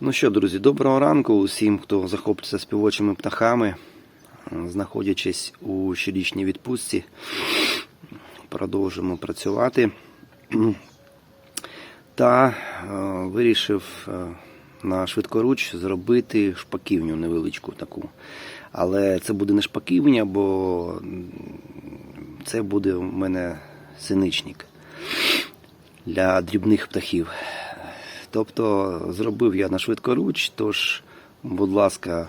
Ну що, друзі, доброго ранку усім, хто захоплюється співочими птахами, знаходячись у щорічній відпустці. Продовжуємо працювати. Та е, вирішив е, на швидкоруч зробити шпаківню невеличку таку. Але це буде не шпаківня, бо це буде у мене синичник для дрібних птахів. Тобто зробив я на швидкоруч, тож, будь ласка,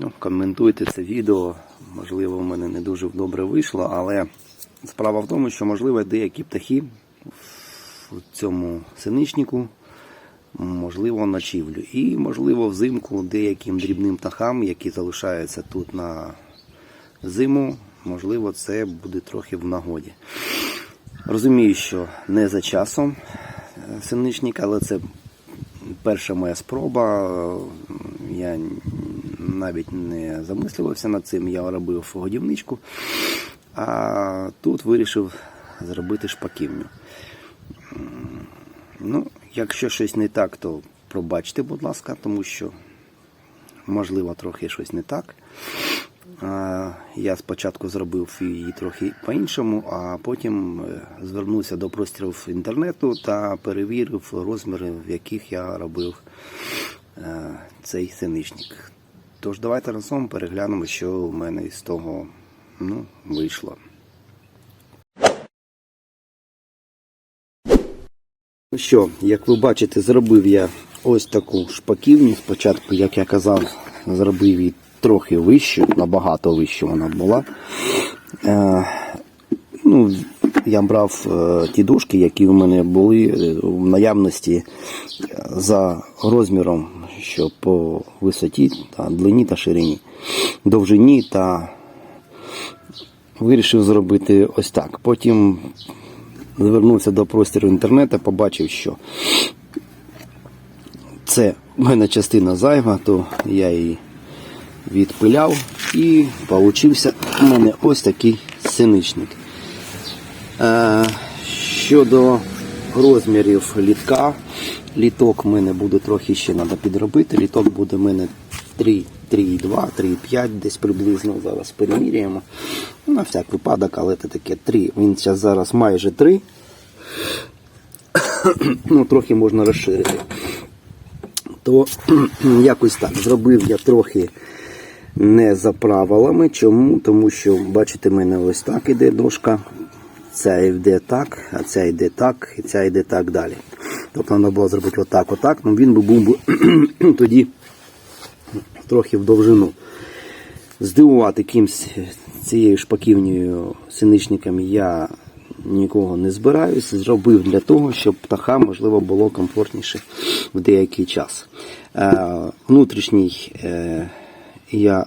ну, коментуйте це відео. Можливо, в мене не дуже добре вийшло, але справа в тому, що, можливо, деякі птахи в цьому синичнику, можливо, ночівлю. І, можливо, взимку деяким дрібним птахам, які залишаються тут на зиму, можливо, це буде трохи в нагоді. Розумію, що не за часом синичник, але це перша моя спроба. Я навіть не замислювався над цим, я робив годівничку, а тут вирішив зробити шпаківню. Ну, якщо щось не так, то пробачте, будь ласка, тому що можливо трохи щось не так. Я спочатку зробив її трохи по-іншому, а потім е, звернувся до просторів інтернету та перевірив розміри, в яких я робив е, цей синичник. Тож давайте разом переглянемо, що у мене з того ну, вийшло. Ну що, як ви бачите, зробив я ось таку шпаківню. Спочатку, як я казав, зробив її трохи вищу, набагато вищу вона була. Е, ну, я брав е, ті дошки, які у мене були е, в наявності за розміром, що по висоті, та длині та ширині, довжині та вирішив зробити ось так. Потім звернувся до простору інтернету, побачив, що це в мене частина зайва, то я її відпиляв і получився у мене ось такий синичник. Е, щодо розмірів літка, літок в мене буде трохи ще треба підробити. Літок буде в мене 3,2, 3,5 десь приблизно. Зараз переміряємо. Ну, на всяк випадок, але це таке 3. Він зараз, зараз майже 3. ну, трохи можна розширити. То якось так. Зробив я трохи не за правилами. Чому? Тому що, бачите, в мене ось так іде дошка. Ця йде так, а ця йде так, і ця йде так далі. Тобто треба було зробити отак, отак, ну він би був би тоді трохи в довжину. Здивувати кимсь цією шпаківнею синичниками я нікого не збираюсь. Зробив для того, щоб птахам, можливо, було комфортніше в деякий час. Е, Внутрішній е, я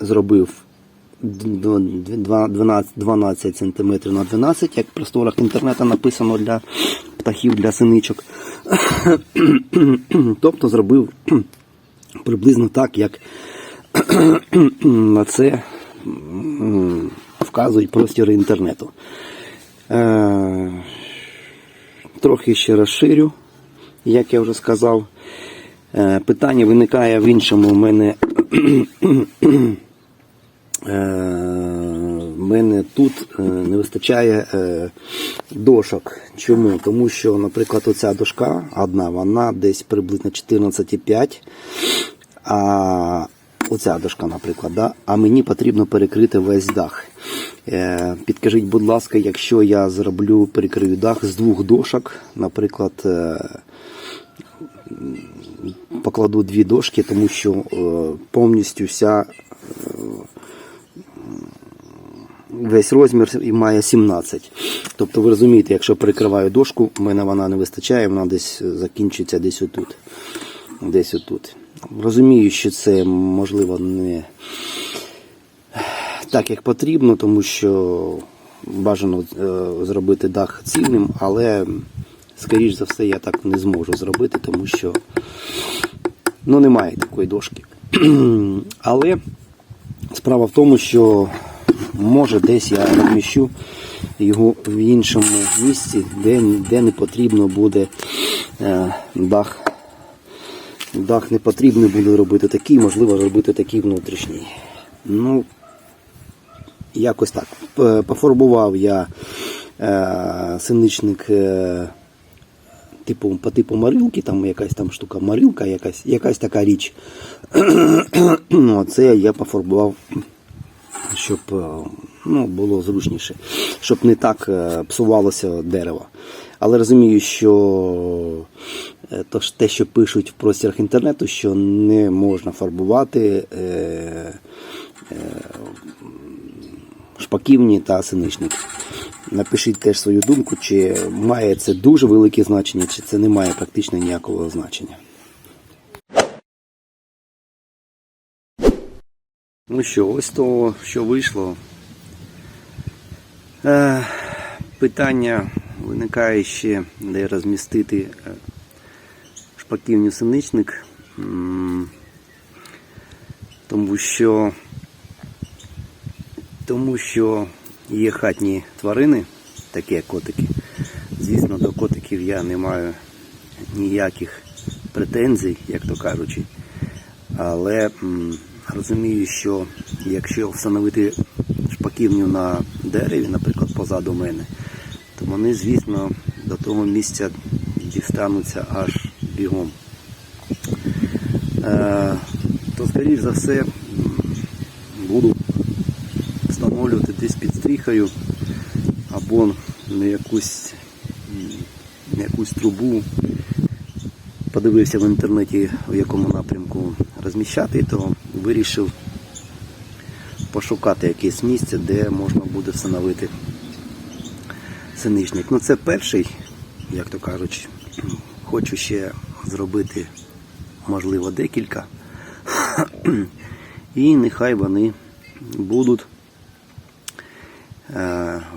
зробив 12, 12 см на 12, як в просторах інтернету написано для птахів, для синичок. Тобто зробив приблизно так, як на це вказують простори інтернету. Е, Трохи ще розширю, як я вже сказав. Е, Питання виникає в іншому. У мене, е, мене тут е, не вистачає дошок. Чому? Тому що, наприклад, оця дошка одна, вона десь приблизно 14,5. А оця дошка, наприклад, да? а мені потрібно перекрити весь дах. Підкажіть, будь ласка, якщо я зроблю перекрию дах з двох дошок, наприклад, покладу дві дошки, тому що е, повністю вся е, весь розмір і має 17. Тобто ви розумієте, якщо перекриваю дошку, в мене вона не вистачає, вона десь закінчиться десь отут. Десь отут. Розумію, що це можливо не так, як потрібно, тому що бажано е, зробити дах цільним, але скоріш за все я так не зможу зробити, тому що ну, немає такої дошки. Але справа в тому, що може десь я розміщу його в іншому місці, де, де не потрібно буде е, дах Дах не потрібно буде робити такий, можливо, робити такий внутрішній. Ну, якось так. Пофарбував я е, синичник е, типу, по типу марилки, там якась там штука марилка, якась, якась така річ. Ну, Це я пофарбував, щоб е, ну, було зручніше, щоб не так е, псувалося дерево. Але розумію, що е, то ж те, що пишуть в простірах інтернету, що не можна фарбувати е, шпаківні та синичник. Напишіть теж свою думку, чи має це дуже велике значення, чи це не має практично ніякого значення. Ну що, ось то, що вийшло. Е, питання виникає ще, де розмістити е, шпаківню синичник. Тому що тому що є хатні тварини, такі як котики. Звісно, до котиків я не маю ніяких претензій, як то кажучи. Але м, розумію, що якщо встановити шпаківню на дереві, наприклад, позаду мене, то вони, звісно, до того місця дістануться аж бігом. Е, то, скоріш за все, буду встановлювати десь під стріхою або на якусь, на якусь трубу. Подивився в інтернеті, в якому напрямку розміщати, то вирішив пошукати якесь місце, де можна буде встановити синичник. Ну це перший, як то кажуть, хочу ще зробити, можливо, декілька. І нехай вони будуть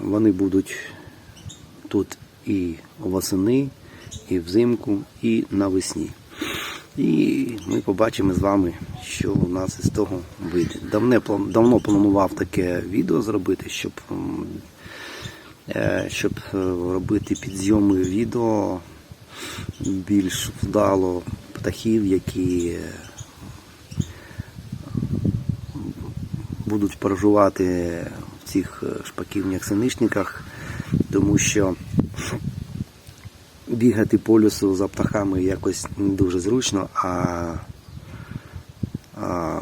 Вони будуть тут і восени, і взимку, і навесні. І ми побачимо з вами, що у нас із того вийде. Давне, давно планував таке відео зробити, щоб, е, щоб е, робити підзйоми відео більш вдало птахів, які е, будуть проживати цих е, шпаківнях синичниках, тому що бігати по лісу за птахами якось не дуже зручно, а, а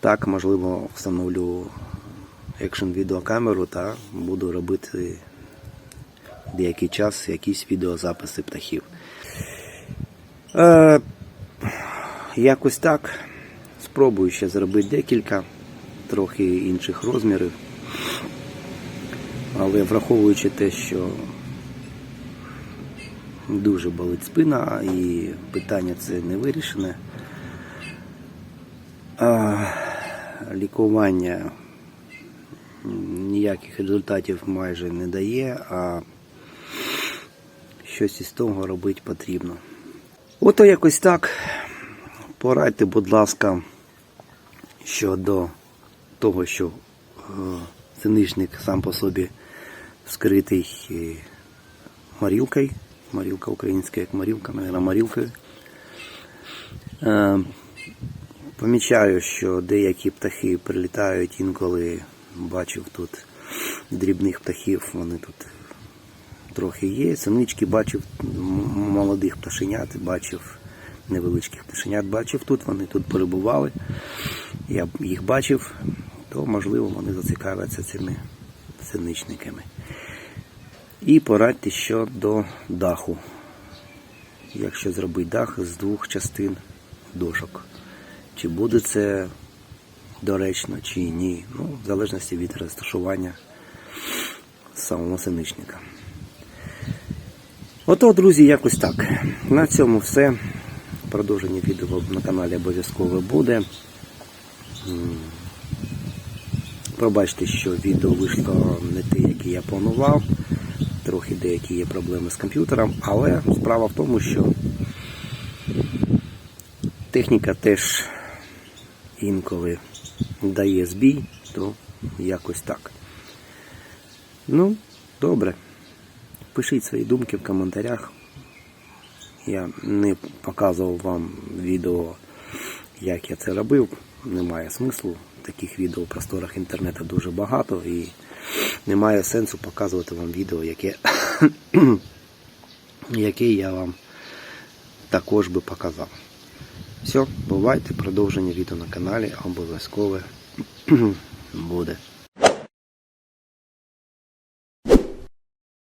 так, можливо, встановлю екшн відеокамеру та буду робити деякий час якісь відеозаписи птахів. Е, якось так. Спробую ще зробити декілька, трохи інших розмірів. Але враховуючи те, що дуже болить спина і питання це не вирішене. А, лікування ніяких результатів майже не дає, а щось із того робити потрібно. Ото якось так. Порадьте, будь ласка, щодо того, що е, синичник сам по собі скритий е, марілкою. Марілка українська, як марілка, мабуть, марілкою. Е, помічаю, що деякі птахи прилітають інколи бачив тут дрібних птахів, вони тут трохи є. Синички бачив молодих пташенят, бачив невеличких пташенят, бачив тут, вони тут перебували. Я їх бачив, то можливо вони зацікавляться цими синичниками. І порадьте щодо даху. Якщо зробити дах з двох частин дошок. Чи буде це доречно, чи ні. Ну, в залежності від розташування самого синичника. Ото, друзі, якось так. На цьому все. Продовження відео на каналі обов'язково буде. Пробачте, що відео вийшло не те, яке я планував. Трохи деякі є проблеми з комп'ютером, але справа в тому, що техніка теж інколи дає збій, то якось так. Ну, добре. Пишіть свої думки в коментарях. Я не показував вам відео, як я це робив. Немає смислу. Таких відео в просторах інтернету дуже багато і немає сенсу показувати вам відео, яке, яке я вам також би показав. Все, бувайте, продовження відео на каналі обов'язково буде.